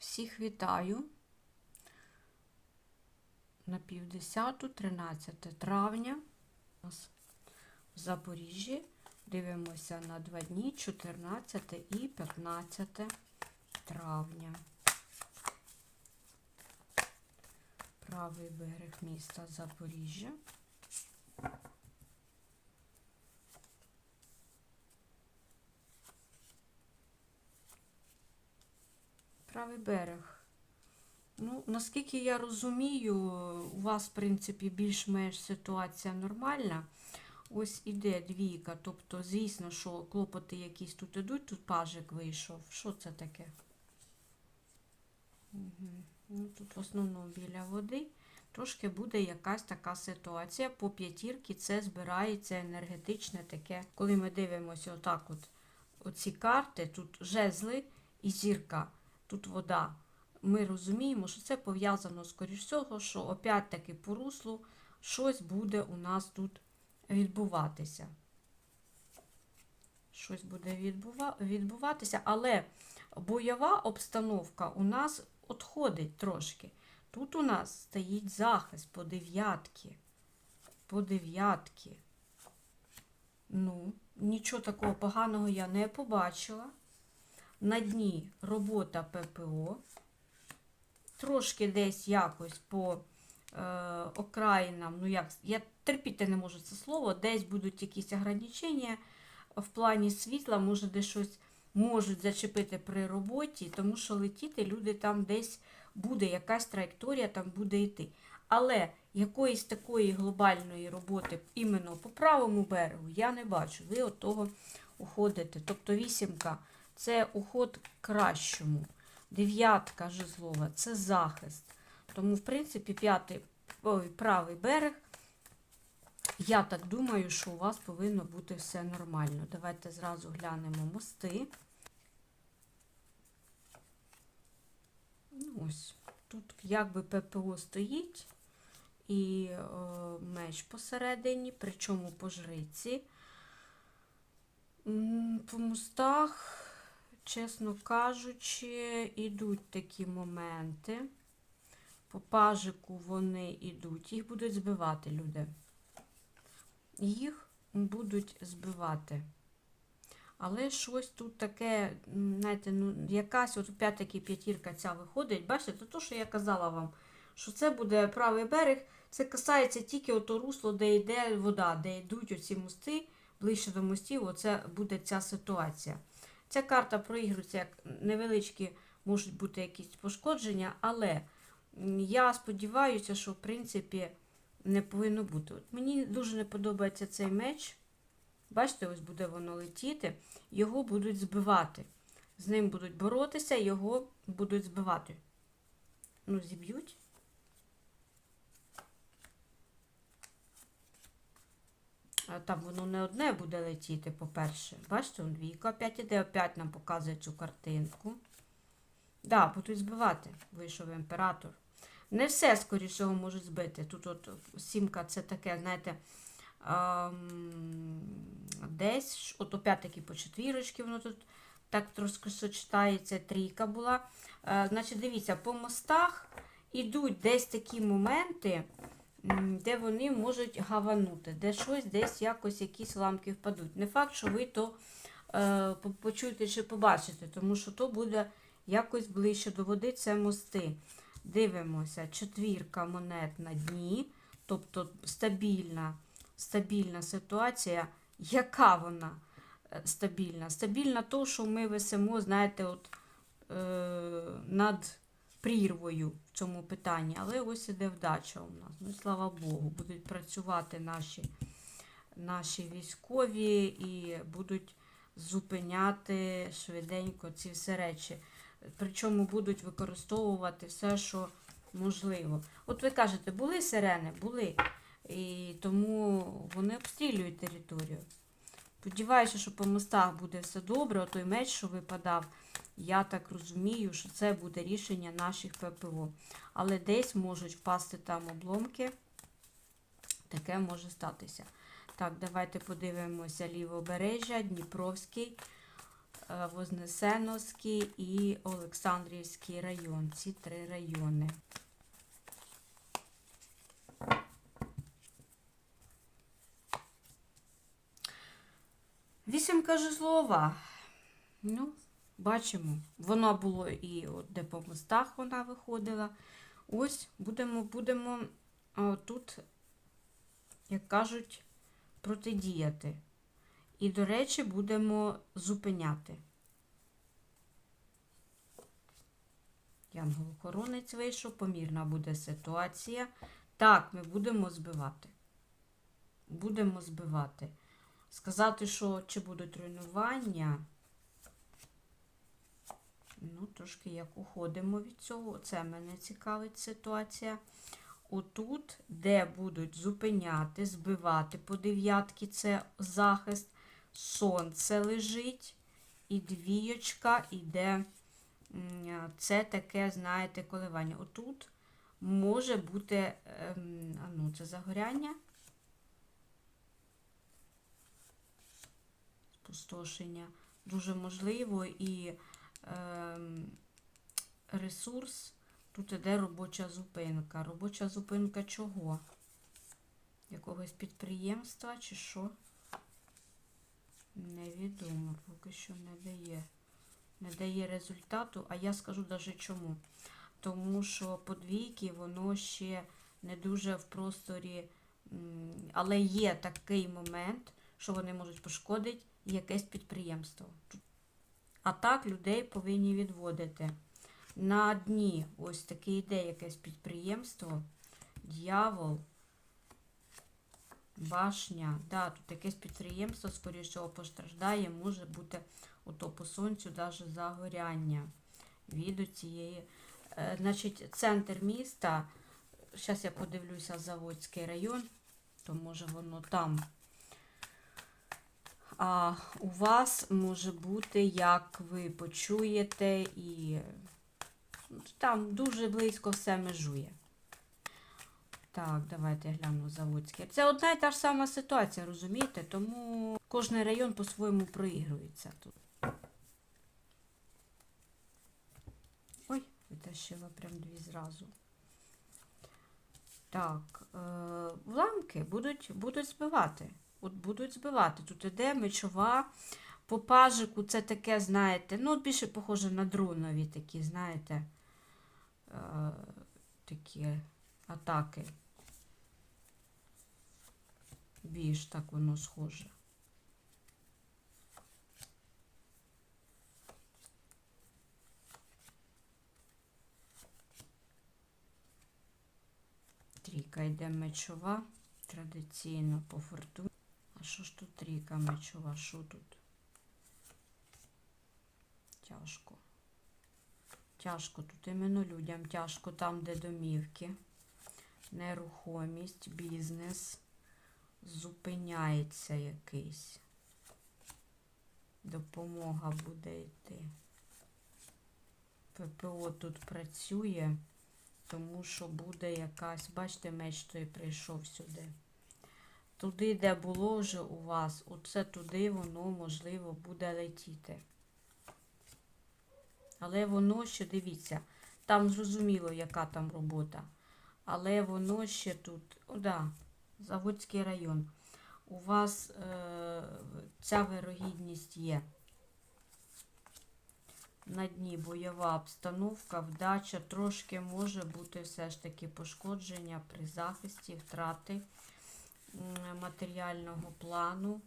Всіх вітаю на півдесяту, 13 травня у нас в Запоріжжі. Дивимося на два дні, 14 і 15 травня. Правий берег міста Запоріжжя. Правий берег. Ну, наскільки я розумію, у вас, в принципі, більш-менш ситуація нормальна. Ось іде двійка. Тобто, звісно, що клопоти якісь тут ідуть, тут пажик вийшов. Що це таке? Угу. Ну, тут в основному біля води. Трошки буде якась така ситуація. По п'ятірки це збирається енергетичне таке. Коли ми дивимося отак от оці карти, тут жезли і зірка, тут вода. Ми розуміємо, що це пов'язано, скоріш всього, що опять-таки по руслу щось буде у нас тут відбуватися. Щось буде відбува... відбуватися, але бойова обстановка у нас відходить трошки. Тут у нас стоїть захист по дев'ятки. По дев'ятки. Ну, нічого такого поганого я не побачила. На дні робота ППО. Трошки десь якось по е, окраїнам, ну як, я терпіти не можу це слово, десь будуть якісь ограничення в плані світла, може десь щось можуть зачепити при роботі, тому що летіти люди там десь буде, якась траєкторія там буде йти. Але якоїсь такої глобальної роботи іменно по правому берегу я не бачу. Ви от того уходите. Тобто вісімка це уход кращому. Дев'ятка жезлова це захист. Тому, в принципі, п'ятий правий берег. Я так думаю, що у вас повинно бути все нормально. Давайте зразу глянемо мости. Ну, Ось, тут якби ППО стоїть і е, меч посередині, причому по жриці. По мостах, чесно кажучи, ідуть такі моменти. По пажику вони йдуть, їх будуть збивати люди. Їх будуть збивати. Але щось тут таке, знаєте, ну, якась от опять-таки п'ятірка ця виходить. Бачите, то, то, що я казала вам, що це буде правий берег, це касається тільки ото русло, де йде вода, де йдуть оці мости, ближче до мостів, оце буде ця ситуація. Ця карта проігрується, як невеличкі можуть бути якісь пошкодження, але я сподіваюся, що в принципі не повинно бути. От мені дуже не подобається цей меч. Бачите, ось буде воно летіти, його будуть збивати. З ним будуть боротися, його будуть збивати. Ну, зіб'ють. Там воно не одне буде летіти, по-перше. Бачите, он двійка опять іде, опять нам показує цю картинку. Да, будуть збивати, вийшов імператор. Не все, скоріше, можуть збити. Тут от сімка це таке, знаєте, ем, десь, от опять-таки по четвірочки воно тут так трошки сочетається, трійка була. Е, значить, дивіться, по мостах ідуть десь такі моменти, де вони можуть гаванути, де щось десь якось якісь ламки впадуть. Не факт, що ви то е, почуєте чи побачите, тому що то буде якось ближче до води, це мости. Дивимося, четвірка монет на дні, тобто стабільна, стабільна ситуація. Яка вона е, стабільна? Стабільна то, що ми висимо, знаєте, от, е, над прірвою в цьому питанні. Але ось іде вдача у нас. Ну, слава Богу, будуть працювати наші, наші військові і будуть зупиняти швиденько ці всі речі. Причому будуть використовувати все, що можливо. От ви кажете, були сирени? Були. І тому вони обстрілюють територію. Сподіваюся, що по мостах буде все добре. Отой меч, що випадав, я так розумію, що це буде рішення наших ППО. Але десь можуть впасти там обломки. Таке може статися. Так, давайте подивимося лівобережжя, Дніпровський е, Вознесеновський і Олександрівський район. Ці три райони. Вісімка жезлова. Ну, бачимо. Воно було і от де по мостах вона виходила. Ось будемо, будемо а, тут, як кажуть, протидіяти. І, до речі, будемо зупиняти. Янгол-охоронець вийшов, помірна буде ситуація. Так, ми будемо збивати. Будемо збивати. Сказати, що чи будуть руйнування. Ну, трошки як уходимо від цього. Це мене цікавить ситуація. Отут, де будуть зупиняти, збивати по дев'ятки, це захист. Сонце лежить, і двієчка іде. Це таке, знаєте, коливання. Отут може бути, ем, а ну, це загоряння. Спустошення. Дуже можливо і ресурс. Тут іде робоча зупинка. Робоча зупинка чого? Якогось підприємства чи що? Невідомо, поки що не дає. Не дає результату, а я скажу навіть чому. Тому що подвійки, воно ще не дуже в просторі, але є такий момент, що вони можуть пошкодити якесь підприємство. А так людей повинні відводити. На дні ось таке йде якесь підприємство, дьявол, башня. Да, тут якесь підприємство, скоріше постраждає, може бути ото по сонцю навіть загоряння від цієї. Е, значить, центр міста. Зараз я подивлюся Заводський район, то може воно там. А у вас може бути, як ви почуєте, і ну, там дуже близько все межує. Так, давайте я гляну Заводське. Це одна і та ж сама ситуація, розумієте? Тому кожен район по-своєму проігрується тут. Ой, витащила прям дві зразу. Так, е, вламки будуть, будуть збивати. От будуть збивати. Тут іде мечова. По пажику це таке, знаєте, ну, більше похоже на дронові такі, знаєте, е, такі атаки. Більш так воно схоже. Трійка йде мечова, традиційно по фортуні. А що ж тут трійка мечова? Що тут? Тяжко. Тяжко тут іменно людям, тяжко там, де домівки, нерухомість, бізнес, зупиняється якийсь. Допомога буде йти. ППО тут працює, тому що буде якась, бачите, меч той прийшов сюди. Туди, де було вже у вас, оце туди воно, можливо, буде летіти. Але воно ще, дивіться, там зрозуміло, яка там робота. Але воно ще тут, о, да, Заводський район. У вас е, ця вирогідність є. На дні бойова обстановка, вдача, трошки може бути все ж таки пошкодження при захисті, втрати матеріального плану.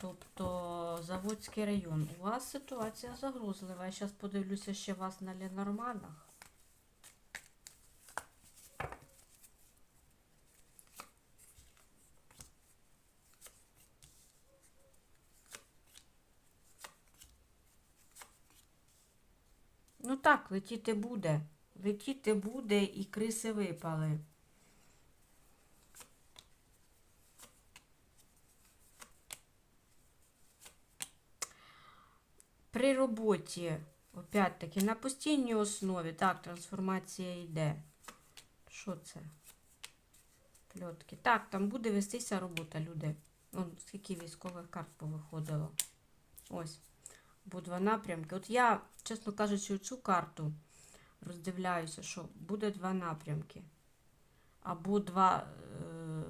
Тобто Заводський район. У вас ситуація загрозлива. Я зараз подивлюся ще вас на Ленорманах. Ну так, летіти буде. Летіти буде і криси випали. При роботі, опять-таки, на постійній основі, так, трансформація йде. Що це? Пльотки. Так, там буде вестися робота, люди. Вон, скільки військових карт повиходило. Ось. Бо два напрямки. От я, чесно кажучи, цю карту роздивляюся, що буде два напрямки. Або два. Е,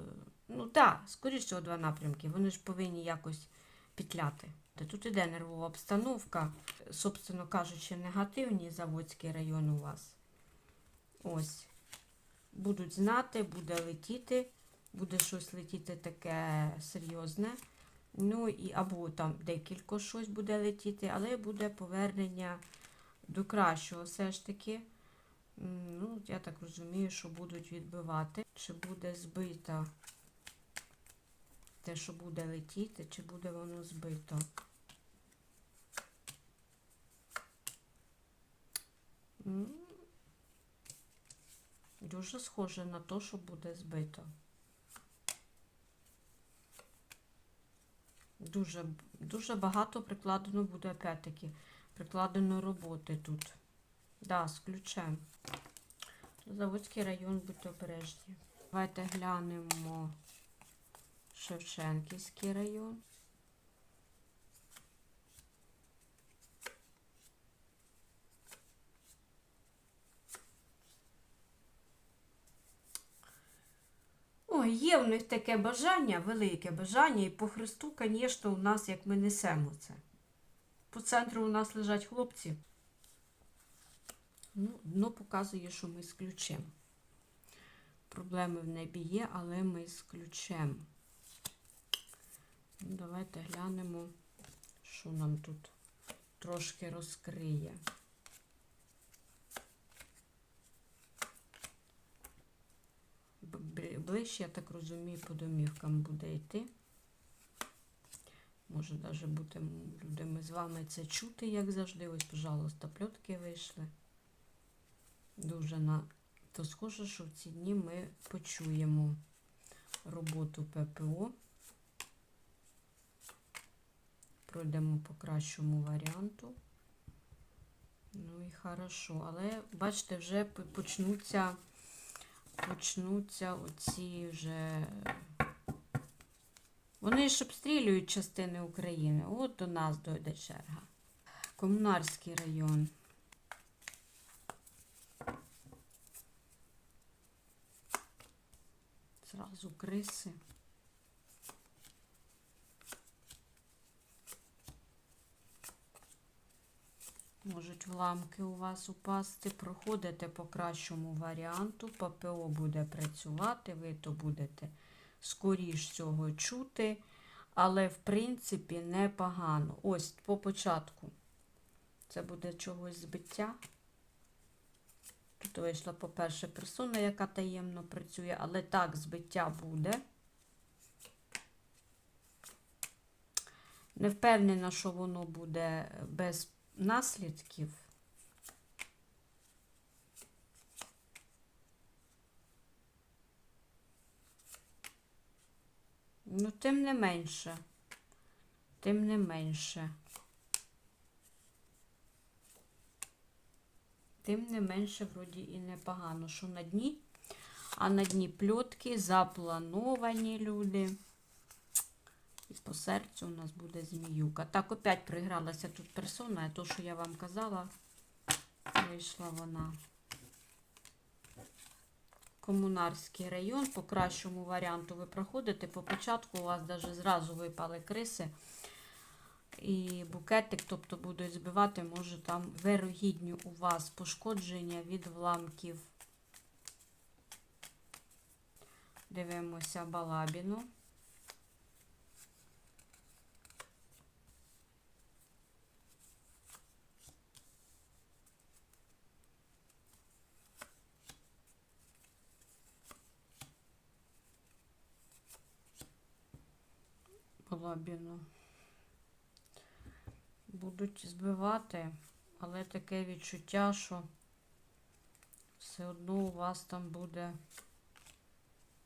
ну так, скоріше всього, два напрямки. Вони ж повинні якось петляти. Тут іде нервова обстановка, собственно кажучи, негативні заводський район у вас. Ось. Будуть знати, буде летіти, буде щось летіти таке серйозне. Ну і або там декілька щось буде летіти, але буде повернення до кращого все ж таки. Ну, я так розумію, що будуть відбивати. Чи буде збито те, що буде летіти, чи буде воно збито. Дуже схоже на те, що буде збито. Дуже, дуже багато прикладено буде опять-таки. Прикладено роботи тут. Да, з ключем. Заводський район, будьте обережні. Давайте глянемо Шевченківський район. Є в них таке бажання, велике бажання, і по Христу, звісно, у нас як ми несемо це. По центру у нас лежать хлопці. Ну, дно показує, що ми з ключем. Проблеми в небі є, але ми з ключем. Ну, давайте глянемо, що нам тут трошки розкриє. Б- бри- Ближче, я так розумію, по домівкам буде йти. Може навіть бути м, людьми з вами це чути, як завжди. Ось, пожалуйста, пльотки вийшли. Дуже на то схоже, що в ці дні ми почуємо роботу ППО. Пройдемо по кращому варіанту. Ну і хорошо. Але бачите, вже почнуться, почнуться оці вже. Вони ж обстрілюють частини України. От до нас дойде черга. Комунарський район. Зразу криси. Можуть вламки у вас упасти. Проходите по кращому варіанту. ППО буде працювати, ви то будете скоріш цього чути. Але, в принципі, непогано. Ось по початку. Це буде чогось збиття. Тут вийшла, по-перше, персона, яка таємно працює, але так, збиття буде. Не впевнена, що воно буде без наслідків. Ну, тим не менше. Тим не менше. Тим не менше, вроді і непогано, що на дні. А на дні пльотки заплановані люди. І по серцю у нас буде зміюка. Так, опять пригралася тут персона, а то, що я вам казала, вийшла вона. Комунарський район. По кращому варіанту ви проходите. По початку у вас навіть зразу випали криси. І букетик, тобто будуть збивати, може там вирогідні у вас пошкодження від вламків. Дивимося балабіну. Балабіну. Будуть збивати, але таке відчуття, що все одно у вас там буде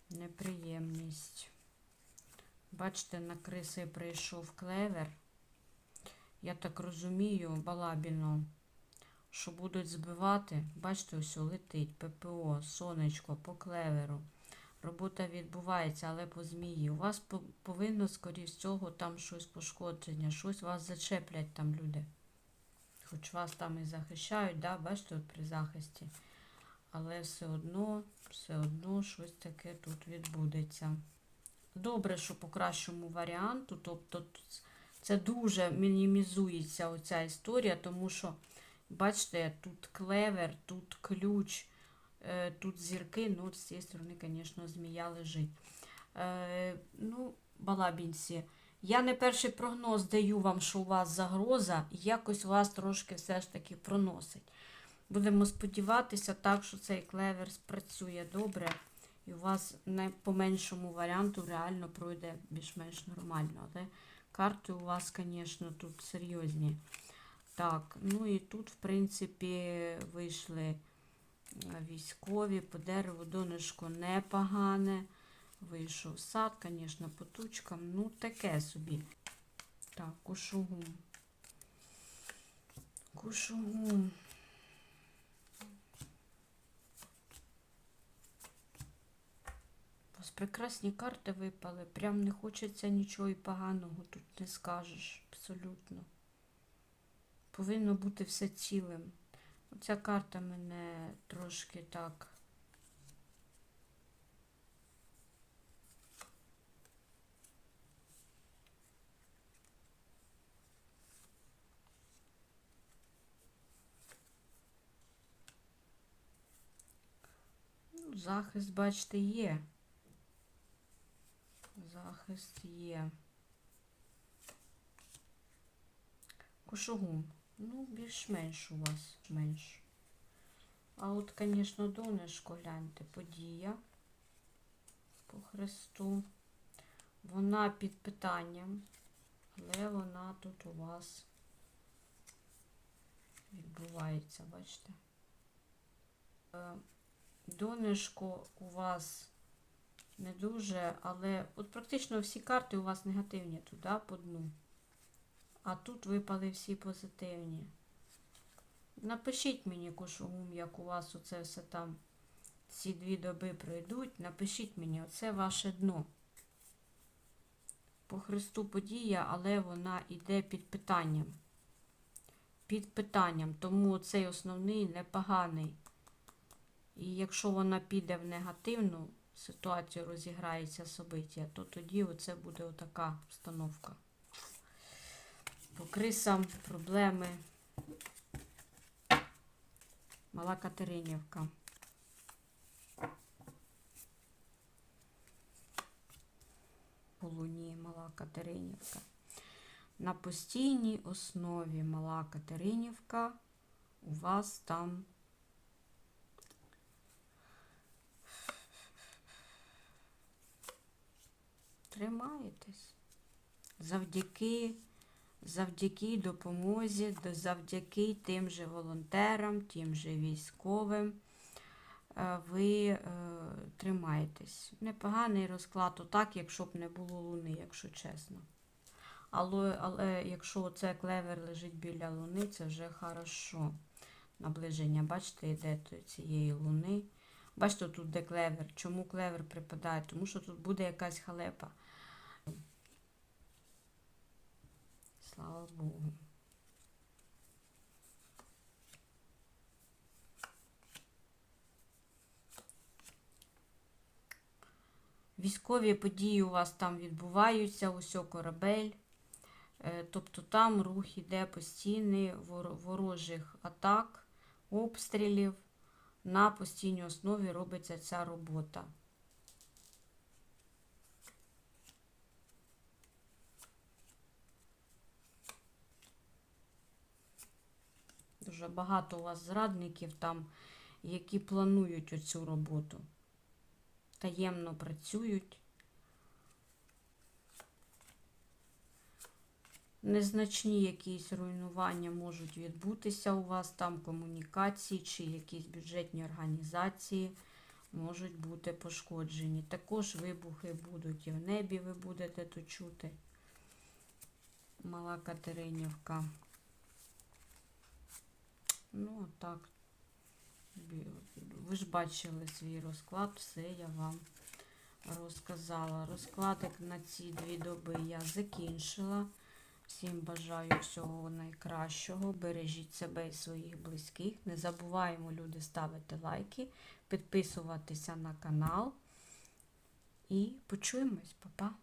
неприємність. Бачите, на криси прийшов клевер. Я так розумію, балабіно, що будуть збивати. Бачите, ось летить ППО, сонечко по клеверу. Робота відбувається, але по змії. У вас повинно, скоріш всього, там щось пошкодження, щось вас зачеплять там люди. хоч вас там і захищають, да, бачите, от при захисті. Але все одно, все одно щось таке тут відбудеться. Добре, що по кращому варіанту, тобто це дуже мінімізується оця історія, тому що, бачите, тут клевер, тут ключ, тут зірки, ну, з цієї сторони, звісно, змія лежить. Е, ну, балабінці, я не перший прогноз даю вам, що у вас загроза, і якось вас трошки все ж таки проносить. Будемо сподіватися так, що цей клевер спрацює добре, і у вас не по меншому варіанту реально пройде більш-менш нормально. Але карти у вас, звісно, тут серйозні. Так, ну і тут, в принципі, вийшли військові по дереву, донышко непогане. Вийшов сад, звісно, по тучкам. Ну, таке собі. Так, кушугум. Кушугум. Вас прекрасні карти випали. Прям не хочеться нічого і поганого тут не скажеш. Абсолютно. Повинно бути все цілим. Оця карта мене трошки так. Ну, захист, бачите, є. Захист є. Кошугум. Ну, більш-менш у вас менш. А от, звісно, донечко, гляньте, подія по Христу. Вона під питанням, але вона тут у вас відбувається, бачите? Е, Донечко у вас не дуже, але от практично всі карти у вас негативні туди по дну. А тут випали всі позитивні. Напишіть мені, кошугум, як у вас оце все там ці дві доби пройдуть. Напишіть мені, оце ваше дно. По Христу подія, але вона йде під питанням. Під питанням, тому цей основний непоганий. І якщо вона піде в негативну ситуацію, розіграється собиття, то тоді оце буде отака обстановка. По крисам проблеми. Мала Катеринівка. По луні Мала Катеринівка. На постійній основі Мала Катеринівка у вас там тримаєтесь. Завдяки завдяки допомозі, завдяки тим же волонтерам, тим же військовим, е, ви е, тримаєтесь. Непоганий розклад, отак, якщо б не було луни, якщо чесно. Але, але якщо це клевер лежить біля луни, це вже хорошо. Наближення, бачите, йде до цієї луни. Бачите, тут де клевер. Чому клевер припадає? Тому що тут буде якась халепа. Слава Богу. Військові події у вас там відбуваються, усьо корабель. Е, Тобто там рух іде постійний ворожих атак, обстрілів. На постійній основі робиться ця робота. Дуже багато у вас зрадників там, які планують оцю роботу. Таємно працюють. Незначні якісь руйнування можуть відбутися у вас, там комунікації чи якісь бюджетні організації можуть бути пошкоджені. Також вибухи будуть і в небі ви будете то чути. Мала Катеринівка. Ну, так. Ви ж бачили свій розклад, все я вам розказала. Розкладик на ці дві доби я закінчила. Всім бажаю всього найкращого. Бережіть себе і своїх близьких. Не забуваємо, люди, ставити лайки, підписуватися на канал. І почуємось, Па-па.